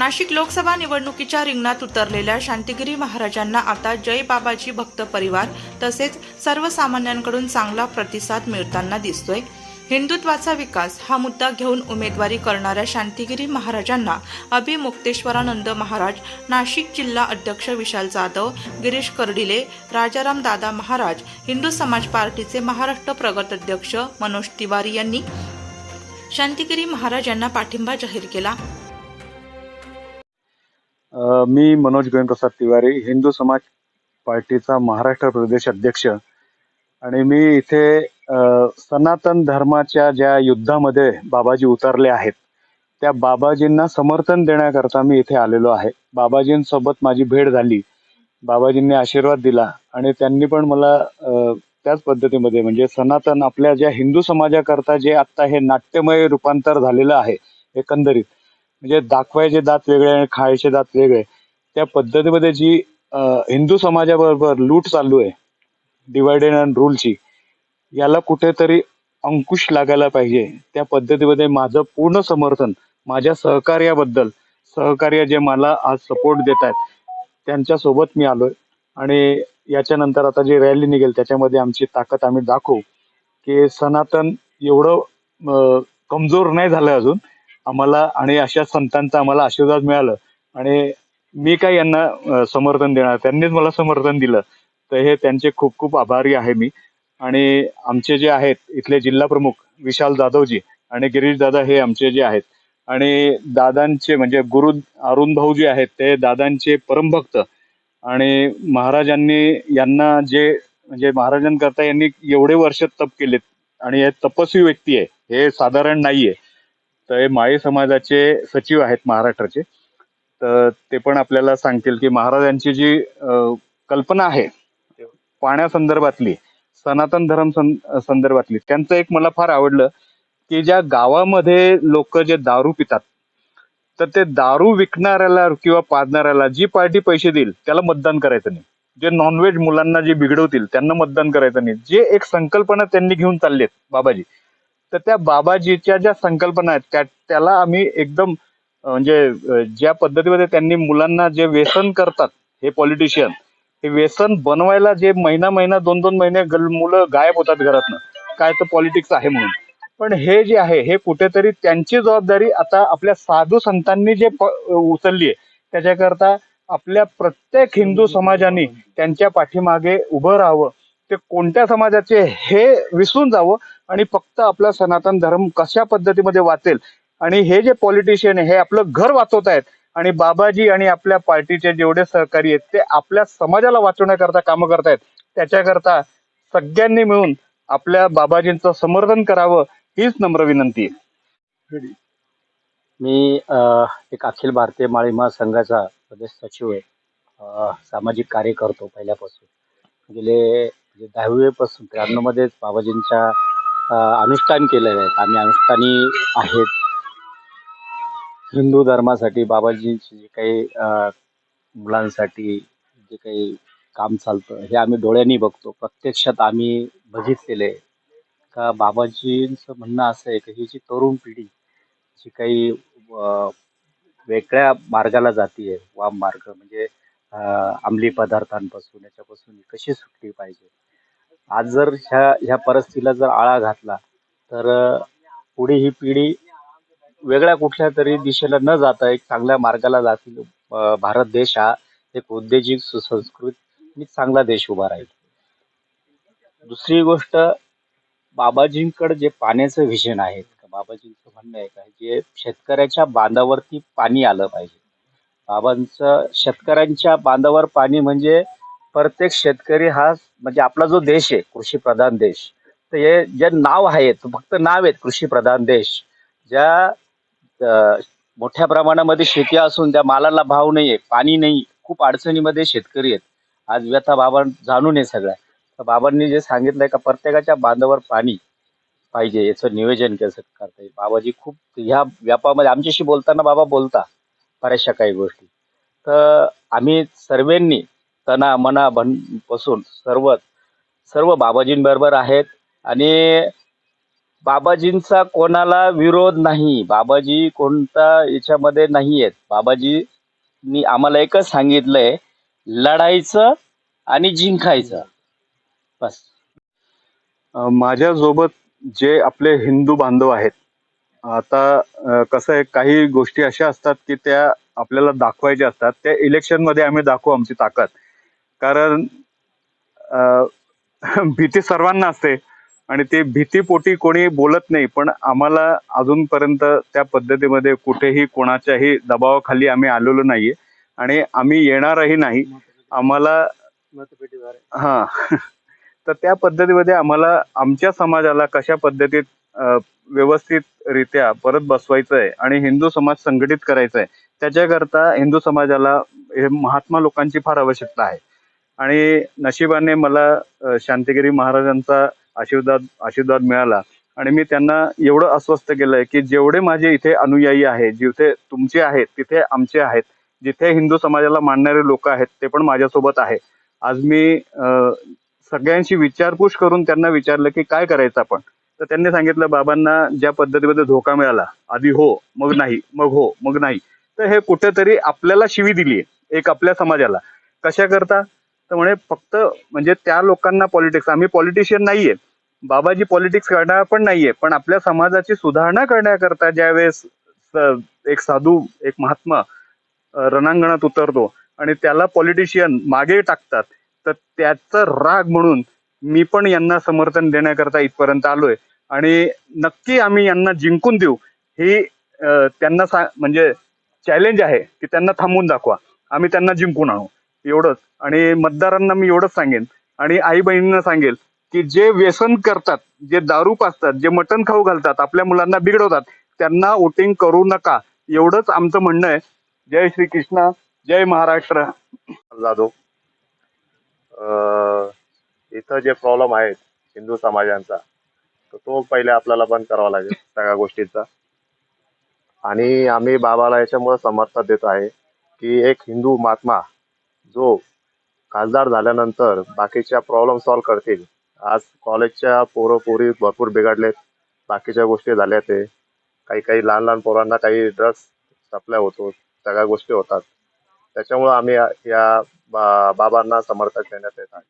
नाशिक लोकसभा निवडणुकीच्या रिंगणात उतरलेल्या शांतिगिरी महाराजांना आता जय बाबाजी भक्त परिवार तसेच सर्वसामान्यांकडून चांगला प्रतिसाद मिळताना दिसतोय. हिंदुत्वाचा विकास हा मुद्दा घेऊन उमेदवारी करणाऱ्या शांतिगिरी महाराजांना अभिमुक्तेश्वरानंद महाराज नाशिक जिल्हा अध्यक्ष विशाल जाधव गिरीश कर्डिले राजाराम दादा महाराज हिंदू समाज पार्टीचे महाराष्ट्र प्रगत अध्यक्ष मनोज तिवारी यांनी शांतिगिरी महाराज यांना पाठिंबा जाहीर केला. मी मनोज गोविंदप्रसाद तिवारी हिंदू समाज पार्टीचा महाराष्ट्र प्रदेश अध्यक्ष. आणि मी इथे सनातन धर्माच्या ज्या युद्धामध्ये बाबाजी उतरले आहेत त्या बाबाजींना समर्थन देण्याकरता मी इथे आलेलो आहे. बाबाजींसोबत माझी भेट झाली. बाबाजींनी आशीर्वाद दिला आणि त्यांनी पण मला त्याच पद्धतीमध्ये म्हणजे सनातन आपल्या ज्या हिंदू समाजाकरता जे आत्ता हे नाट्यमय रूपांतर झालेलं आहे एकंदरीत म्हणजे दाखवायचे दात वेगळे आणि खायचे दात वेगळे. त्या पद्धतीमध्ये जी हिंदू समाजाबरोबर लूट चालू आहे डिवायडेड अँड रूलची याला कुठेतरी अंकुश लागायला पाहिजे. त्या पद्धतीमध्ये माझं पूर्ण समर्थन माझ्या सहकार्याबद्दल सहकार्य जे मला आज सपोर्ट देत आहेत त्यांच्यासोबत मी आलोय. आणि याच्यानंतर आता जी रॅली निघेल त्याच्यामध्ये आमची ताकद आम्ही दाखवू. की सनातन एवढं कमजोर नाही झालं अजून. आम्हाला आणि अशा संतांचा आम्हाला आशीर्वाद मिळालं. आणि मी काय यांना समर्थन देणार त्यांनीच मला समर्थन दिलं. तर हे त्यांचे खूप खूप आभारी आहे मी. आणि आमचे जे आहेत इथले जिल्हा प्रमुख विशाल जाधवजी आणि गिरीश दादा हे आमचे जे आहेत. आणि दादांचे म्हणजे गुरु अरुण भाऊ जे आहेत ते दादांचे परमभक्त. आणि महाराजांनी यांना जे म्हणजे महाराजांकरता यांनी एवढे वर्ष तप केलेत आणि हे तपस्वी व्यक्ती आहे हे साधारण नाहीये. तर हे माळी समाजाचे सचिव आहेत महाराष्ट्राचे. तर ते पण आपल्याला सांगतील की महाराजांची जी कल्पना आहे पाण्यासंदर्भातली सनातन धर्म सं- संदर्भातली त्यांचं एक मला फार आवडलं की ज्या गावामध्ये लोक जे दारू पितात तर ते दारू विकणाऱ्याला किंवा पाजणाऱ्याला जी पार्टी पैसे देईल त्याला मतदान करायचं नाही. जे नॉनव्हेज मुलांना जे बिघडवतील त्यांना मतदान करायचं नाही. जे एक संकल्पना त्यांनी घेऊन चाललेत बाबाजी तर त्या बाबाजीच्या ज्या संकल्पना आहेत त्या त्याला आम्ही एकदम म्हणजे ज्या पद्धतीमध्ये त्यांनी मुलांना जे व्यसन करतात हे पॉलिटिशियन हे व्यसन बनवायला जे महिना महिना दोन दोन महिने मुलं गायब होतात घरातनं काय तर पॉलिटिक्स आहे म्हणून. पण हे जे आहे हे कुठेतरी त्यांची जबाबदारी आता आपल्या साधू संतांनी जे प- उचलली आहे त्याच्याकरता आपल्या प्रत्येक हिंदू समाजाने त्यांच्या पाठीमागे उभं राहावं ते कोणत्या समाजाचे हे विसरून जावं आणि फक्त आपला सनातन धर्म कशा पद्धतीमध्ये वाचेल. आणि हे जे पॉलिटिशियन आहे हे आपलं घर वाचवत आहेत. आणि बाबाजी आणि आपल्या पार्टीचे जेवढे सहकारी आहेत ते आपल्या समाजाला वाचवण्याकरता कामं करतायत त्याच्याकरता सगळ्यांनी मिळून आपल्या बाबाजींचं समर्थन करावं हीच नम्र विनंती आहे. मी एक अखिल भारतीय माळी महासंघाचा प्रदेश सचिव आहे. सामाजिक कार्य करतो पहिल्यापासून. गेले म्हणजे दहावीपासून त्र्याण्णवमध्येच बाबाजींच्या अनुष्ठान केलेलं आहे. आम्ही अनुष्ठानी आहेत. हिंदू धर्मासाठी बाबाजींची जे काही मुलांसाठी जे काही काम चालतं हे आम्ही डोळ्यांनी बघतो. प्रत्यक्षात आम्ही बघितलेले का बाबाजींचं म्हणणं असं आहे की ही जी तरुण पिढी जी काही वेगळ्या मार्गाला जातीये वाम मार्ग म्हणजे अंमली पदार्थांपासून याच्यापासून कशी सुटली पाहिजे? आज जर ह्या ह्या परिस्थितीला जर आळा घातला तर पुढे ही पिढी वेगळ्या कुठल्या तरी दिशेला न जाता एक चांगल्या मार्गाला जातील. भारत देश हा एक उद्योजिक सुसंस्कृत आणि चांगला देश उभा राहील. दुसरी गोष्ट बाबाजींकडे जे पाण्याचं व्हिजन आहे बाबाजींचं म्हणणं आहे का जे शेतकऱ्याच्या बांधावरती पाणी आलं पाहिजे. बाबांचं शेतकऱ्यांच्या बांधावर पाणी म्हणजे प्रत्येक शेतकरी हा म्हणजे आपला जो देश आहे कृषी प्रधान देश. तर हे जे नाव आहे फक्त नाव आहेत कृषी प्रधान देश. ज्या मोठ्या प्रमाणामध्ये शेती असून त्या मालाला भाव नाही आहे पाणी नाही खूप अडचणीमध्ये शेतकरी आहेत. आज व्यथा बाबा जाणून आहे सगळ्या. तर बाबांनी जे सांगितलंय का प्रत्येकाच्या बांधावर पाणी पाहिजे याचं नियोजन कसं करता येईल? बाबाजी खूप ह्या व्यापामध्ये आमच्याशी बोलताना बाबा बोलता बऱ्याचशा काही गोष्टी. तर आम्ही सर्वांनी तना मना बनपासून सर्व सर्व बाबाजींबरोबर आहेत. आणि बाबाजींचा कोणाला विरोध नाही बाबाजी कोणता याच्यामध्ये नाही आहेत बाबाजींनी आम्हाला एकच सांगितलंय लढायचं आणि जिंकायचं. बस. माझ्यासोबत जे आपले हिंदू बांधव आहेत आता कसं आहे काही गोष्टी अशा असतात की त्या आपल्याला दाखवायच्या असतात. त्या इलेक्शनमध्ये आम्ही दाखवू आमची ताकद. कारण भीती सर्वांना असते. आणि ते भीतीपोटी कोणी बोलत नाही पण आम्हाला अजूनपर्यंत त्या पद्धतीमध्ये कुठेही कोणाच्याही दबावाखाली आम्ही आलेलो नाहीये. आणि आम्ही येणारही नाही. आम्हाला हा. तर त्या पद्धतीमध्ये आम्हाला आमच्या समाजाला कशा पद्धतीत व्यवस्थितरित्या परत बसवायचं आहे आणि हिंदू समाज संघटित करायचा आहे त्याच्याकरता हिंदू समाजाला हे महात्मा लोकांची फार आवश्यकता आहे. आणि नशिबाने मला शांतिगिरी महाराजांचा आशीर्वाद आशीर्वाद मिळाला. आणि मी त्यांना एवढं अस्वस्थ केलंय की जेवढे माझे इथे अनुयायी आहेत जिथे तुमचे आहेत तिथे आमचे आहेत जिथे हिंदू समाजाला मानणारे लोक आहेत ते पण माझ्यासोबत आहे. आज मी सगळ्यांशी विचारपूस करून त्यांना विचारलं की काय करायचं आपण? तर त्यांनी सांगितलं बाबांना ज्या पद्धतीमध्ये धोका मिळाला आधी हो मग नाही मग हो मग नाही. तर हे कुठेतरी आपल्याला शिवी दिली आहे एक आपल्या समाजाला. कशा करता तर म्हणे फक्त म्हणजे त्या लोकांना पॉलिटिक्स आम्ही पॉलिटिशियन नाहीये. बाबाजी पॉलिटिक्स करणार पण नाहीये. पण आपल्या समाजाची सुधारणा करण्याकरता ज्यावेळेस स- एक साधू एक महात्मा रणांगणात उतरतो आणि त्याला पॉलिटिशियन मागे टाकतात तर त्याचा राग म्हणून मी पण यांना समर्थन देण्याकरता इथपर्यंत आलोय. आणि नक्की आम्ही यांना जिंकून देऊ ही त्यांना सा म्हणजे चॅलेंज आहे की त्यांना थांबवून दाखवा. आम्ही त्यांना जिंकून आणू. एवढंच. आणि मतदारांना मी एवढंच सांगेन आणि आई बहिणींना सांगेल की जे व्यसन करतात जे दारू पाजतात जे मटण खाऊ घालतात आपल्या मुलांना बिघडवतात त्यांना वोटिंग करू नका. एवढंच आमचं म्हणणं आहे. जय श्री कृष्ण जय महाराष्ट्र. जाधव अं, इथं जे प्रॉब्लेम आहेत हिंदू समाजांचा तर तो पहिले आपल्याला बंद करावा लागेल सगळ्या गोष्टींचा. आणि आम्ही बाबाला याच्यामुळे समर्थन देत आहे की एक हिंदू महात्मा जो खासदार झाल्यानंतर बाकीच्या प्रॉब्लेम सॉल्व्ह करतील. आज कॉलेजच्या पोरं पोरी भरपूर बिघडलेत. बाकीच्या गोष्टी झाल्या ते काही काही लहान लहान पोरांना काही ड्रग्स सप्लाय होतो सगळ्या गोष्टी होतात. त्याच्यामुळं आम्ही या- बा- बाबांना समर्थन देण्यात येत आहे.